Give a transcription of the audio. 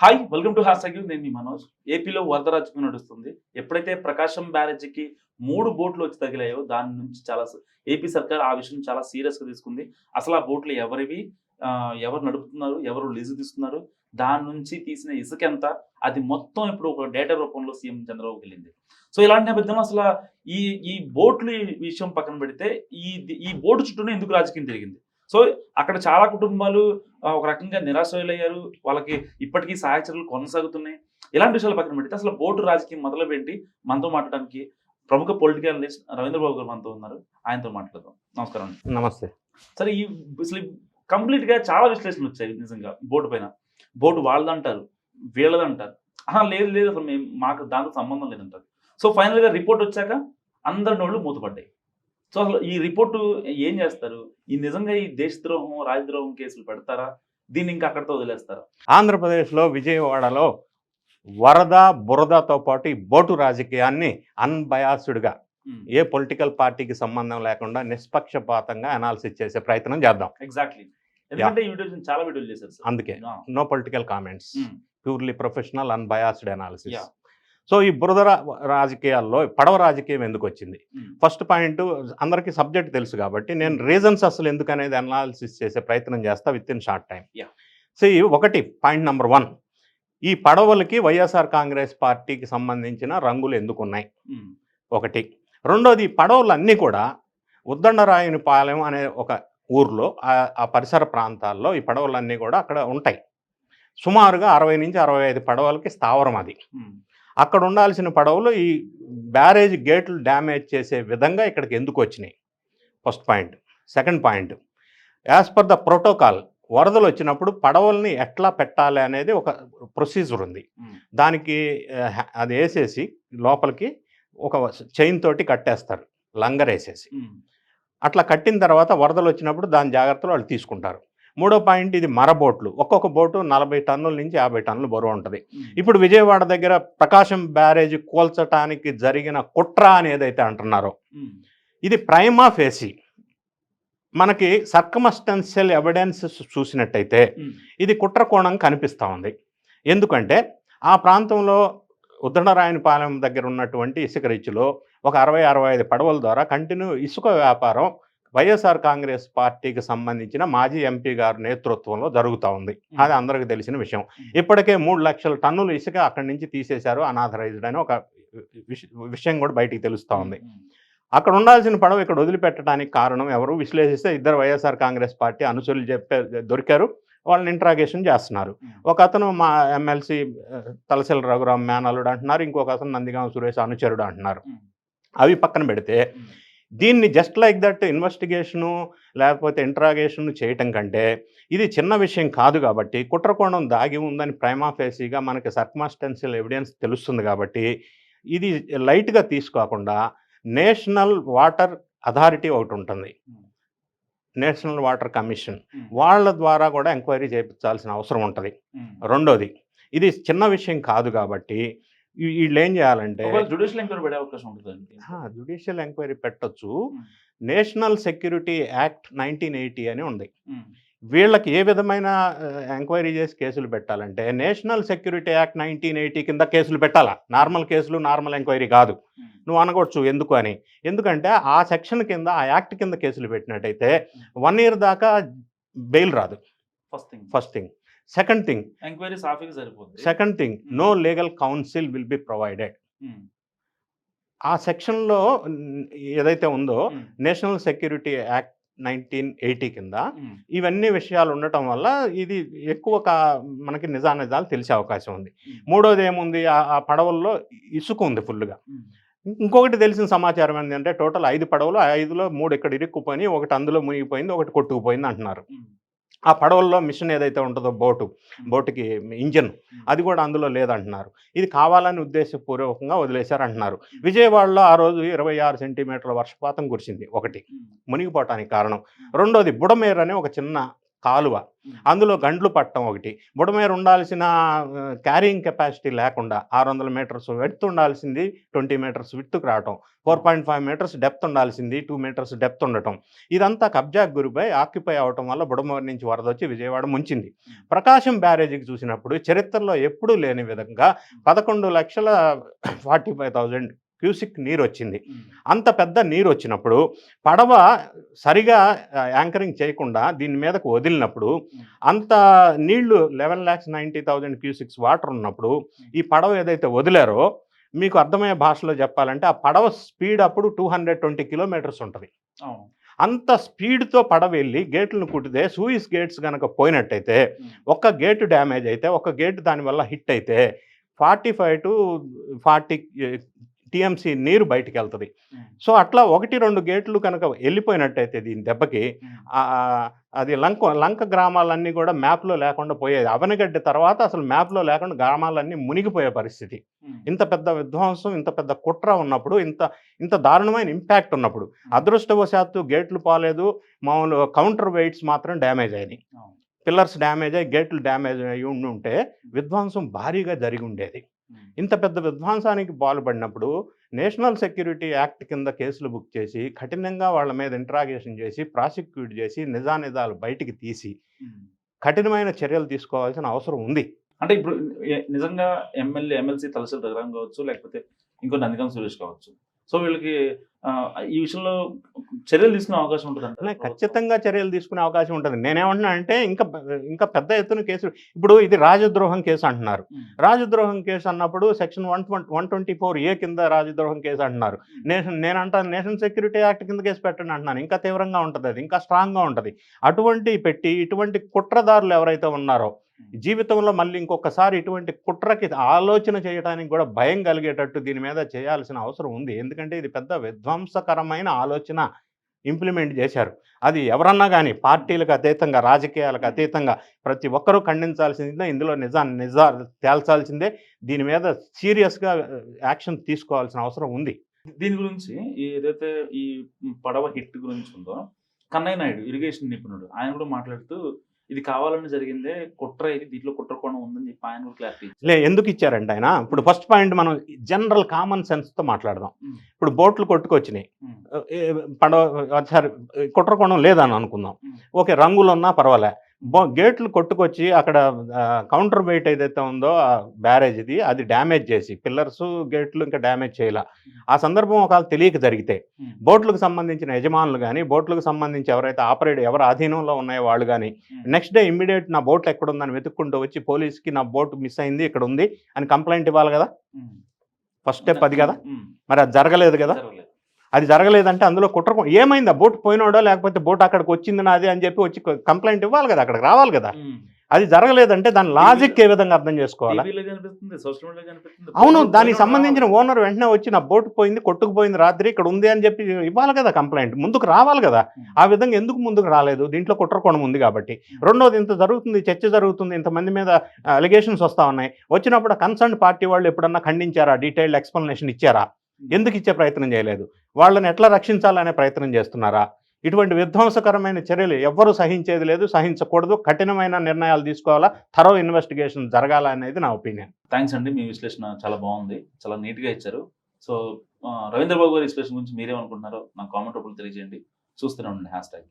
Hi welcome to has నేను మీ మనోజ్. ఏపీలో వరద రాజకీయం నడుస్తుంది. ఎప్పుడైతే ప్రకాశం బ్యారేజీకి మూడు బోట్లు వచ్చి తగిలాయో దాని నుంచి చాలా ఏపీ సర్కార్ ఆ విషయం చాలా సీరియస్గా తీసుకుంది. అసలు ఆ బోట్లు ఎవరివి? ఎవరు నడుపుతున్నారు? ఎవరు లీజు తీసుకున్నారు దాని నుంచి తీసిన ఇసుక ఎంత? అది మొత్తం ఇప్పుడు ఒక డేటా రూపంలో సీఎం చంద్రబాబుకి వెళ్ళింది. సో ఇలాంటి నేపథ్యంలో అసలు ఈ ఈ బోట్లు విషయం పక్కన పెడితే ఈ ఈ బోటు చుట్టూనే ఎందుకు రాజకీయం తిరిగింది సో అక్కడ చాలా కుటుంబాలు ఒక రకంగా నిరాశలయ్యారు వాళ్ళకి ఇప్పటికీ సహాయ చర్యలు కొనసాగుతున్నాయి. ఇలాంటి విషయాలు పక్కన పెడితే అసలు బోటు రాజకీయం మొదలుపెట్టి మనతో మాట్లాడడానికి ప్రముఖ పొలిటికల్ అనలిస్ట్ రవీంద్ర బాబు గారు మనతో ఉన్నారు. ఆయనతో మాట్లాడదాం. నమస్కారం అండి. నమస్తే. సరే ఈ అసలు కంప్లీట్గా చాలా విశ్లేషణలు వచ్చాయి నిజంగా బోటు పైన. బోటు వాళ్ళదంటారు వీళ్ళదంటారు. ఆహా లేదు లేదు అసలు మేము మాకు దాంతో సంబంధం లేదంటారు. సో ఫైనల్గా రిపోర్ట్ వచ్చాక అందరి నోళ్ళు మూతపడ్డాయి. సో అసలు ఈ రిపోర్టు ఏం చేస్తారు? ఈ నిజంగా ఈ దేశద్రోహం రాజద్రోహం కేసులు పెడతారా? దీన్ని ఇంకా అక్కడితో వదిలేస్తారా? ఆంధ్రప్రదేశ్లో విజయవాడలో వరద బురదతో పాటు ఈ బోటు రాజకీయాన్ని అన్బయాస్డ్గా ఏ పొలిటికల్ పార్టీకి సంబంధం లేకుండా నిష్పక్షపాతంగా అనాలిసిస్ చేసే ప్రయత్నం చేద్దాం. ఎగ్జాక్ట్లీ. చాలా వీడియోలు చేశారు అందుకే. No political comments. Purely professional unbiased analysis. So ఈ బురద రాజకీయాల్లో పడవ రాజకీయం ఎందుకు వచ్చింది? ఫస్ట్ పాయింట్ అందరికీ సబ్జెక్ట్ తెలుసు కాబట్టి నేను రీజన్స్ అసలు ఎందుకు అనేది అనాలిసిస్ చేసే ప్రయత్నం చేస్తా with in short time. So ఈ ఒకటి పాయింట్ నెంబర్ వన్ ఈ పడవలకి వైఎస్ఆర్ కాంగ్రెస్ పార్టీకి సంబంధించిన రంగులు ఎందుకు ఉన్నాయి ఉమ్, ఒకటి. రెండోది పడవలన్నీ కూడా ఉద్దండరాయుని పాలెం అనే ఒక ఊర్లో ఆ- పరిసర ప్రాంతాల్లో ఈ పడవలన్నీ కూడా అక్కడ ఉంటాయి. సుమారుగా అరవై నుంచి అరవై ఐదు పడవలకి స్థావరం అది. అక్కడ ఉండాల్సిన పడవలు ఈ బ్యారేజ్ గేట్లు డ్యామేజ్ చేసే విధంగా ఇక్కడికి ఎందుకు వచ్చినాయి? First point. Second point. As per the protocol వరదలు వచ్చినప్పుడు పడవల్ని ఎట్లా పెట్టాలి అనేది ఒక ప్రొసీజర్ ఉంది. దానికి అది వేసేసి లోపలికి ఒక చైన్ తోటి కట్టేస్తారు. లంగర్ వేసేసి అట్లా కట్టిన తర్వాత వరదలు వచ్చినప్పుడు దాని జాగ్రత్తలు వాళ్ళు తీసుకుంటారు. మూడో పాయింట్ ఇది మర బోట్లు ఒక్కొక్క బోటు నలభై టన్నుల నుంచి యాభై టన్నులు బరువు ఉంటుంది. ఇప్పుడు విజయవాడ దగ్గర ప్రకాశం బ్యారేజ్ కూల్చటానికి జరిగిన కుట్ర అని ఏదైతే అంటున్నారో. ఇది ప్రైమా ఫేసి. మనకి సర్కమస్టెన్షియల్ ఎవిడెన్స్ చూసినట్టయితే ఇది కుట్ర కోణం కనిపిస్తూ ఉంది. ఎందుకంటే ఆ ప్రాంతంలో ఉద్దడరాయనిపాలెం దగ్గర ఉన్నటువంటి ఇసుక రీచ్లో ఒక అరవై అరవై ఐదు పడవల ద్వారా కంటిన్యూ ఇసుక వ్యాపారం వైఎస్ఆర్ కాంగ్రెస్ పార్టీకి సంబంధించిన మాజీ ఎంపీ గారి నేతృత్వంలో జరుగుతూ ఉంది. అది అందరికీ తెలిసిన విషయం. ఇప్పటికే మూడు లక్షల టన్నులు ఇసుక అక్కడి నుంచి తీసేశారు అనాథరైజ్డ్ అని ఒక విష- విషయం కూడా బయటికి తెలుస్తూ ఉంది. అక్కడ ఉండాల్సిన పడవ ఇక్కడ వదిలిపెట్టడానికి కారణం ఎవరు? విశ్లేషిస్తే ఇద్దరు వైఎస్ఆర్ కాంగ్రెస్ పార్టీ అనుచరులు చెప్పే దొరికారు. వాళ్ళని ఇంట్రాగేషన్ చేస్తున్నారు. ఒక అతను మా ఎమ్మెల్సీ తలసిల రఘురామ్ మేనల్లుడు అంటున్నారు. ఇంకొక అతను నందిగాం సురేష్ అనుచరుడు అంటున్నారు. అవి పక్కన పెడితే దీన్ని జస్ట్ లైక్ దట్ ఇన్వెస్టిగేషను లేకపోతే ఇంట్రాగేషన్ చేయటం కంటే ఇది చిన్న విషయం కాదు కాబట్టి కుట్రకోణం దాగి ఉందని ప్రైమా ఫేసీగా మనకి సర్కమాస్టెన్షియల్ ఎవిడెన్స్ తెలుస్తుంది కాబట్టి ఇది లైట్గా తీసుకోకుండా నేషనల్ వాటర్ అథారిటీ ఒకటి ఉంటుంది. National water commission. వాళ్ళ ద్వారా కూడా ఎంక్వైరీ చేయించాల్సిన అవసరం ఉంటుంది. రెండోది ఇది చిన్న విషయం కాదు కాబట్టి వీళ్ళు ఏం చేయాలంటే జుడిషియల్ ఎంక్వైరీ పడే అవకాశం ఉంటుందండి జుడిషియల్ ఎంక్వైరీ పెట్టొచ్చు. National security act nineteen eighty అని ఉంది. వీళ్ళకి ఏ విధమైన ఎంక్వైరీ చేసి కేసులు పెట్టాలంటే national security act nineteen eighty కింద కేసులు పెట్టాలా? నార్మల్ కేసులు నార్మల్ ఎంక్వైరీ కాదు. నువ్వు అనకొచ్చు ఎందుకు అని. ఎందుకంటే ఆ సెక్షన్ కింద ఆ యాక్ట్ కింద కేసులు పెట్టినట్టయితే వన్ ఇయర్ దాకా బెయిల్ రాదు. First thing. First thing. Second thing enquiry సాఫీగా సరిపోద్ది. Second thing no legal counsel will be provided ఆ సెక్షన్లో ఏదైతే ఉందో ఉమ్, national security act nineteen eighty కింద ఉమ్, ఇవన్నీ విషయాలు ఉండటం వల్ల ఇది ఎక్కువ మనకి నిజానిజాలు తెలిసే అవకాశం ఉంది. ఉమ్, మూడోది ఏముంది? ఆ పడవల్లో ఇసుక ఉంది ఫుల్గా ఇంకొకటి తెలిసిన సమాచారం ఏంటంటే టోటల్ ఐదు పడవలు ఐదులో మూడు ఇక్కడ ఇరుక్కుపోయి ఒకటి అందులో మునిగిపోయింది ఒకటి కొట్టుకుపోయింది అంటున్నారు. ఆ పడవల్లో మిషన్ ఏదైతే ఉంటుందో బోటు బోటుకి ఇంజన్ అది కూడా అందులో లేదంటున్నారు. ఇది కావాలని ఉద్దేశపూర్వకంగా వదిలేశారు అంటున్నారు విజయవాడలో ఆ రోజు ఇరవై ఆరు సెంటీమీటర్ల వర్షపాతం కురిసింది ఒకటి. మునిగిపోవటానికి కారణం. రెండోది బుడమేరు అనే ఒక చిన్న కాలువ. అందులో గండ్లు పట్టడం ఒకటి. బుడమేర ఉండాల్సిన క్యారింగ్ కెపాసిటీ లేకుండా ఆరు వందల మీటర్స్ వెడ్త్ ఉండాల్సింది ట్వంటీ మీటర్స్ విత్తుకు రావటం. Four point five metres depth ఉండాల్సింది టూ మీటర్స్ డెప్త్ ఉండటం. ఇదంతా కబ్జాకు గురిపై ఆక్యుపై అవటం వల్ల బుడమేరు నుంచి వరద వచ్చి విజయవాడ ముంచింది. ప్రకాశం బ్యారేజీకి చూసినప్పుడు చరిత్రలో ఎప్పుడూ లేని విధంగా పదకొండు లక్షల ఫార్టీ ఫైవ్ థౌజండ్ క్యూసిక్ నీరు వచ్చింది అంత పెద్ద నీరు వచ్చినప్పుడు పడవ సరిగా యాంకరింగ్ చేయకుండా దీని మీదకు వదిలినప్పుడు అంత నీళ్ళు eleven lakhs ninety thousand cusecs water ఉన్నప్పుడు ఈ పడవ ఏదైతే వదిలారో మీకు అర్థమయ్యే భాషలో చెప్పాలంటే ఆ పడవ స్పీడ్ అప్పుడు టూ హండ్రెడ్ ట్వంటీ కిలోమీటర్స్ ఉంటుంది. అంత స్పీడ్తో పడవ వెళ్ళి గేట్లను కుట్టితే సూయిస్ గేట్స్ కనుక పోయినట్టయితే ఒక్క గేటు డ్యామేజ్ అయితే ఒక గేటు దానివల్ల హిట్ అయితే forty five to forty TMC నీరు బయటికి వెళ్తుంది సో అట్లా ఒకటి రెండు గేట్లు కనుక వెళ్ళిపోయినట్టయితే దీని దెబ్బకి అది లంక లంక గ్రామాలన్నీ కూడా మ్యాప్లో లేకుండా పోయేది. అవనగడ్డ తర్వాత అసలు మ్యాప్లో లేకుండా గ్రామాలన్నీ మునిగిపోయే పరిస్థితి. ఇంత పెద్ద విధ్వంసం ఇంత పెద్ద కుట్ర ఉన్నప్పుడు ఇంత ఇంత దారుణమైన ఇంపాక్ట్ ఉన్నప్పుడు అదృష్టవశాత్తు గేట్లు పోలేదు. మామూలు కౌంటర్ వెయిట్స్ మాత్రం డ్యామేజ్ అయినాయి. పిల్లర్స్ డ్యామేజ్ అయ్యి గేట్లు డ్యామేజ్ అయ్యి ఉండి ఉంటే విధ్వంసం భారీగా జరిగి ఉండేది. ఇంత పెద్ద విధ్వంసానికి పాల్పడినప్పుడు నేషనల్ సెక్యూరిటీ యాక్ట్ కింద కేసులు బుక్ చేసి కఠినంగా వాళ్ళ మీద ఇంట్రాగేషన్ చేసి ప్రాసిక్యూట్ చేసి నిజానిజాలు బయటికి తీసి కఠినమైన చర్యలు తీసుకోవాల్సిన అవసరం ఉంది. అంటే ఇప్పుడు నిజంగా ఎమ్మెల్యే ఎమ్మెల్సీ తలసరి రఘురామ్ కావచ్చు లేకపోతే ఇంకో నందిగం సురేష్ కావచ్చు. సో వీళ్ళకి ఈ విషయంలో చర్యలు తీసుకునే అవకాశం ఉంటుంది ఖచ్చితంగా చర్యలు తీసుకునే అవకాశం ఉంటుంది. నేనేమంటున్నా అంటే ఇంకా ఇంకా పెద్ద ఎత్తున కేసులు ఇప్పుడు ఇది రాజద్రోహం కేసు అంటున్నారు. రాజద్రోహం కేసు అన్నప్పుడు section one one twenty four A కింద రాజద్రోహం కేసు అంటున్నారు. నేషన్ నేను అంటాను నేషనల్ సెక్యూరిటీ యాక్ట్ కింద కేసు పెట్టండి అంటున్నాను. ఇంకా తీవ్రంగా ఉంటుంది అది ఇంకా స్ట్రాంగ్గా ఉంటుంది. అటువంటి పెట్టి ఇటువంటి కుట్రదారులు ఎవరైతే ఉన్నారో జీవితంలో మళ్ళీ ఇంకొకసారి ఇటువంటి కుట్రకి ఆలోచన చేయడానికి కూడా భయం కలిగేటట్టు దీని మీద చేయాల్సిన అవసరం ఉంది. ఎందుకంటే ఇది పెద్ద విధ్వంసకరమైన ఆలోచన ఇంప్లిమెంట్ చేశారు. అది ఎవరన్నా కానీ పార్టీలకు అతీతంగా రాజకీయాలకు అతీతంగా ప్రతి ఒక్కరూ ఖండించాల్సిందే. ఇందులో నిజాన్ని నిజా తేల్చాల్సిందే. దీని మీద సీరియస్గా యాక్షన్ తీసుకోవాల్సిన అవసరం ఉంది. దీని గురించి ఏదైతే ఈ పడవ హిట్ గురించి ఉందో కన్నయ్య నాయుడు ఇరిగేషన్ నిపుణుడు ఆయన కూడా మాట్లాడుతూ ఇది కావాలని జరిగిందే కుట్ర ఇది దీంట్లో కుట్ర కోణం ఉందని చెప్పి ఆయన క్లారిటీ లే ఎందుకు ఇచ్చారంటే ఆయన ఇప్పుడు ఫస్ట్ పాయింట్ మనం జనరల్ కామన్ సెన్స్తో మాట్లాడదాం. ఇప్పుడు బోట్లు కొట్టుకొచ్చినాయి. పడవ సరే కుట్రకోణం లేదని అనుకుందాం. ఓకే రంగులు ఉన్నా పర్వాలే. గేట్లు కొట్టుకొచ్చి అక్కడ కౌంటర్ వెయిట్ ఏదైతే ఉందో ఆ బ్యారేజ్ది అది డ్యామేజ్ చేసి పిల్లర్స్ గేట్లు ఇంకా డ్యామేజ్ చేయాల. ఆ సందర్భం ఒకవేళ తెలియక జరిగితే బోట్లకు సంబంధించిన యజమానులు కానీ బోట్లకు సంబంధించి ఎవరైతే ఆపరేట్ ఎవరు అధీనంలో ఉన్నాయో వాళ్ళు కానీ నెక్స్ట్ డే ఇమ్మీడియట్ నా బోట్ ఎక్కడుందని వెతుక్కుంటూ వచ్చి పోలీస్కి నా బోట్ మిస్ అయింది ఇక్కడ ఉంది అని కంప్లైంట్ ఇవ్వాలి కదా? ఫస్ట్ స్టెప్ అది కదా? మరి అది జరగలేదు కదా? అది జరగలేదంటే అందులో కుట్ర ఏమైంది? బోట్ పోయినాడో? లేకపోతే బోట్ అక్కడికి వచ్చింది నాది అని చెప్పి వచ్చి కంప్లైంట్ ఇవ్వాలి కదా అక్కడికి రావాలి కదా. అది జరగలేదంటే దాని లాజిక్ ఏ విధంగా అర్థం చేసుకోవాలా? అవును దానికి సంబంధించిన ఓనర్ వెంటనే వచ్చి నా బోట్ పోయింది కొట్టుకుపోయింది రాత్రి ఇక్కడ ఉంది అని చెప్పి ఇవ్వాలి కదా కంప్లైంట్. ముందుకు రావాలి కదా. ఆ విధంగా ఎందుకు ముందుకు రాలేదు? దీంట్లో కుట్రకోణం ఉంది కాబట్టి. రెండోది ఇంత జరుగుతుంది చర్చ జరుగుతుంది ఇంతమంది మీద అలిగేషన్స్ వస్తా ఉన్నాయి. వచ్చినప్పుడు కన్సర్న్ పార్టీ వాళ్ళు ఎప్పుడన్నా ఖండించారా? డీటెయిల్డ్ ఎక్స్ప్లెనేషన్ ఇచ్చారా? ఎందుకు ఇచ్చే ప్రయత్నం చేయలేదు? వాళ్ళని ఎట్లా రక్షించాలనే ప్రయత్నం చేస్తున్నారా? ఇటువంటి విధ్వంసకరమైన చర్యలు ఎవ్వరూ సహించేది లేదు సహించకూడదు కఠినమైన నిర్ణయాలు తీసుకోవాలా థరో ఇన్వెస్టిగేషన్ జరగాల అనేది నా ఒపీనియన్. థ్యాంక్స్ అండి మీ విశ్లేషణ చాలా బాగుంది చాలా నీట్గా ఇచ్చారు. సో రవీంద్రబాబు రవీంద్ర బాబు గారి విశ్లేషణ గురించి మీరేమనుకుంటున్నారో నాకు కామెంట్ రూపంలో తెలియజేయండి. చూస్తూనే ఉండండి హ్యాష్ ట్యాగ్.